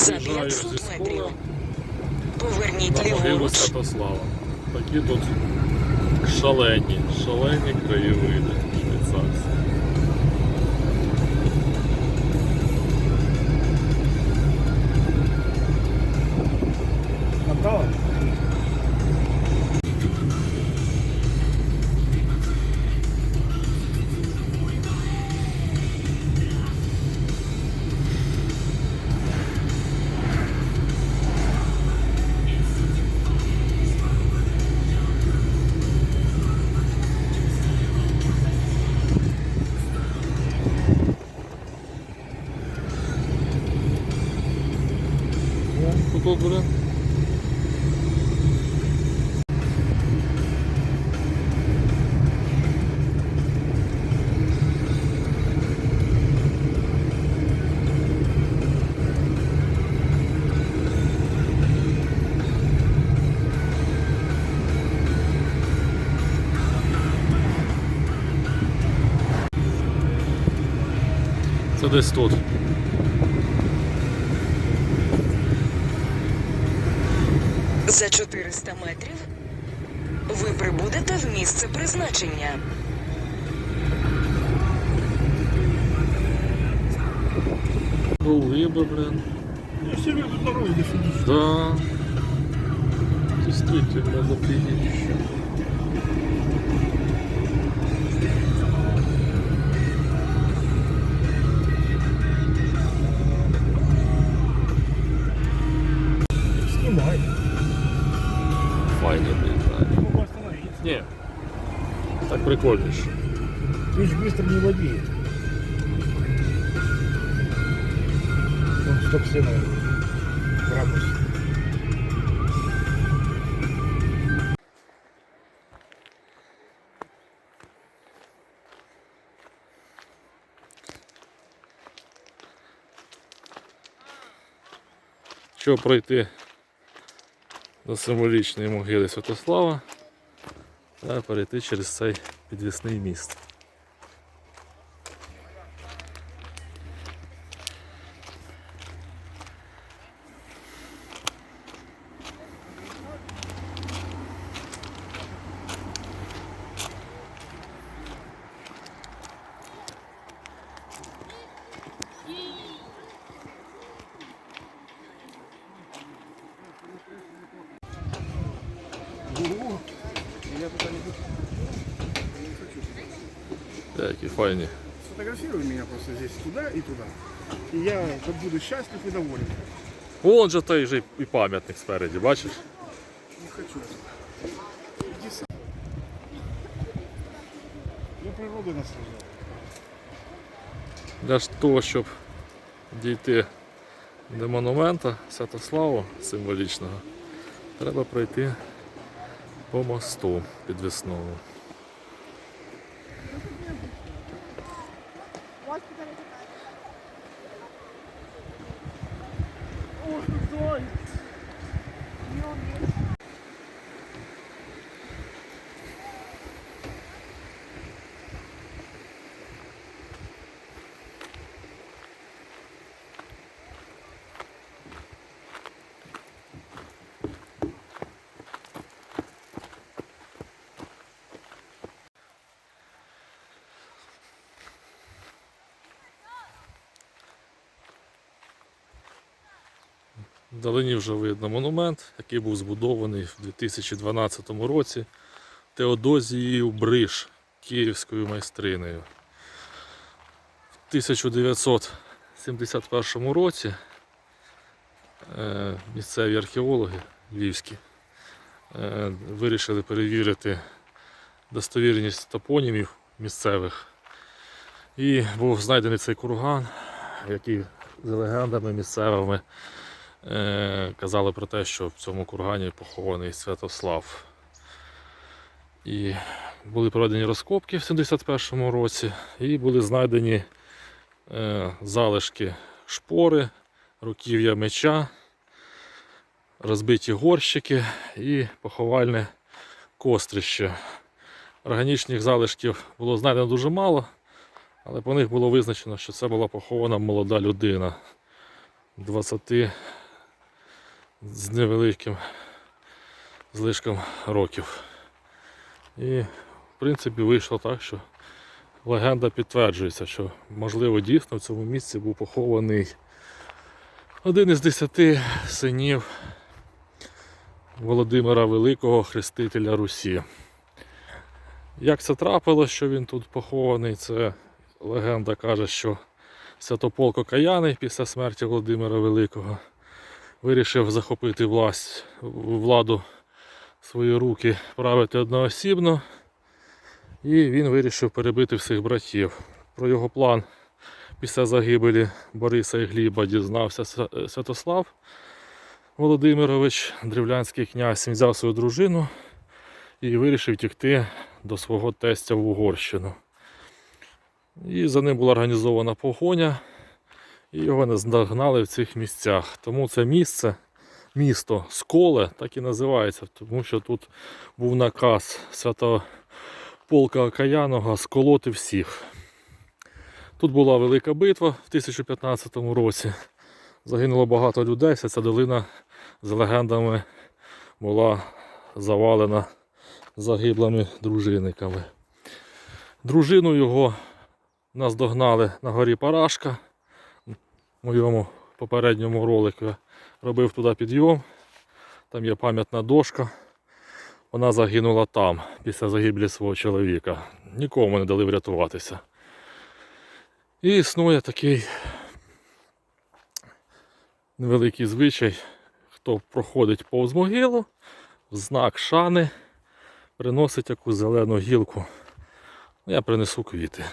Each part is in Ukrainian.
За Виїжджаю 500 метрів. Поверніть ліворуч. Святослава. Такі тут шалені, шалені краєвиди швейцарські. Направо? О, тут буде. Це десь За 400 метрів ви прибудете в місце призначення. Були би, блин. Я все время дороги сидишь. Да. Действительно, заприлично. Файно, блин, да. Могу остановиться. Не. Так прикольніше. Ты же быстро не владеет. Он стоп все на градус. Щоб пройти до символічної могили Святослава, та перейти через цей підвісний міст. Які файні. Сфотографируй меня просто здесь туда и туда. И я буду счастлив и доволен. Вон же той же і пам'ятник спереді, бачиш? Не хочу. Иди сам. Я природой наслаждаюсь. Для того, щоб дійти до монумента Святославу символічного, треба пройти по мосту підвісному. Вдалині вже видно монумент, який був збудований в 2012 році Теодозією Бриш, київською майстринею. В 1971 році е, місцеві археологи львівські е, вирішили перевірити достовірність топонімів місцевих. І був знайдений цей курган, який за легендами місцевими казали про те, що в цьому кургані похований Святослав. І були проведені розкопки в 71-му році, і були знайдені е, залишки шпори, руків'я меча, розбиті горщики і поховальне кострище. Органічних залишків було знайдено дуже мало, але по них було визначено, що це була похована молода людина. 20 з невеликим злишком років. І, в принципі, вийшло так, що легенда підтверджується, що можливо дійсно в цьому місці був похований один із десяти синів Володимира Великого, хрестителя Русі. Як це трапилось, що він тут похований, це легенда каже, що Святополк Окаяний після смерті Володимира Великого вирішив захопити власть, владу в свої руки, правити одноосібно. І він вирішив перебити всіх братів. Про його план після загибелі Бориса і Гліба дізнався Святослав Володимирович, древлянський князь, він взяв свою дружину і вирішив тікти до свого тестя в Угорщину. І за ним була організована погоня, і його наздогнали в цих місцях. Тому це місце, місто Сколе, так і називається, тому що тут був наказ святого полка Окаяного сколоти всіх. Тут була велика битва в 1015 році. Загинуло багато людей, вся ця долина з легендами була завалена загиблими дружинниками. Дружину його наздогнали на горі Парашка. Моєму попередньому ролику робив туди підйом. Там є пам'ятна дошка. Вона загинула там після загибелі свого чоловіка. Нікому не дали врятуватися. І існує такий невеликий звичай, хто проходить повз могилу, в знак шани приносить якусь зелену гілку. Ну, Я принесу квіти.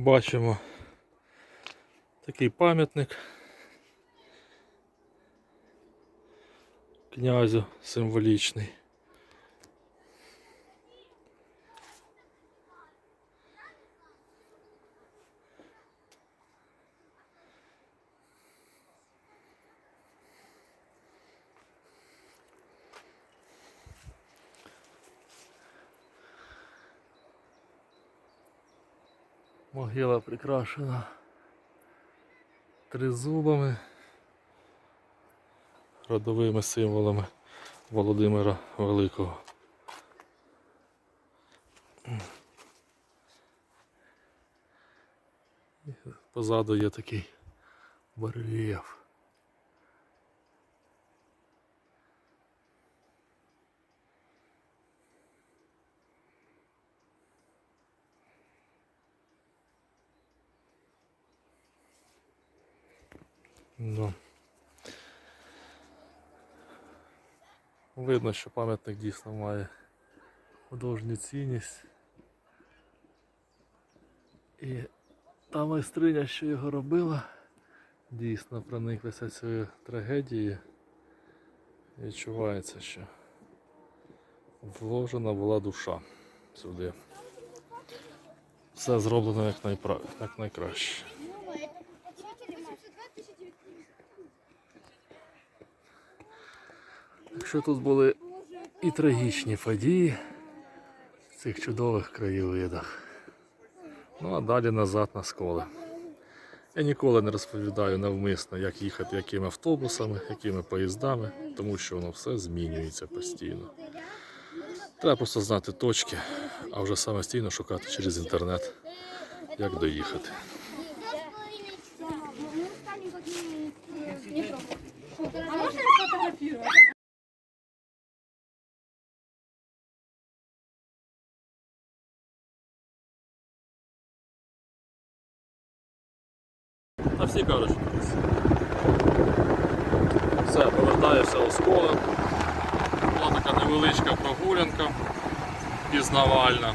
Бачимо такий пам'ятник князю символічний. Могила прикрашена тризубами, родовими символами Володимира Великого. Позаду є такий барельєф. Ну. Видно, що пам'ятник дійсно має художню цінність. І та майстриня, що його робила, дійсно прониклася цією трагедією. Відчувається, що вложена була душа сюди. Все зроблено як, найпра... як найкраще. Якщо тут були і трагічні події в цих чудових краєвидах. Ну а далі назад на сколи. Я ніколи не розповідаю навмисно, як їхати, якими автобусами, якими поїздами, тому що воно все змінюється постійно. Треба просто знати точки, а вже самостійно шукати через інтернет, як доїхати. А можно сфотографировать? Що десь. Все, повертаєшся у школу. Була така невеличка прогулянка пізнавальна.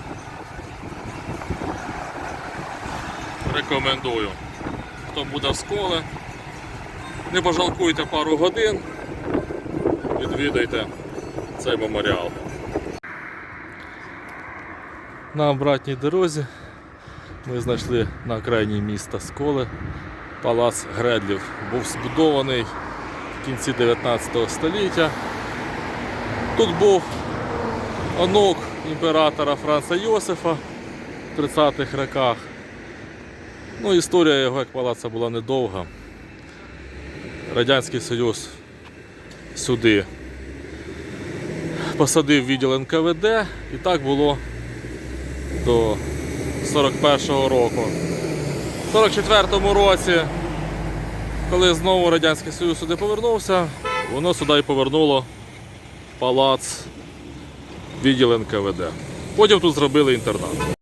Рекомендую. Хто буде в школі, не пожалкуйте пару годин, відвідайте цей меморіал. На обратній дорозі ми знайшли на окраїні міста Сколи палац Гредлів. Був збудований в кінці 19 століття. Тут був онук імператора Франца Йосифа в 30-х роках. Ну, історія його як палаца була недовга. Радянський Союз сюди посадив відділ НКВД і так було до 41-го року. В 44-му році, коли знову Радянський Союз сюди повернувся, воно сюди і повернуло палац відділ НКВД. Потім тут зробили інтернат.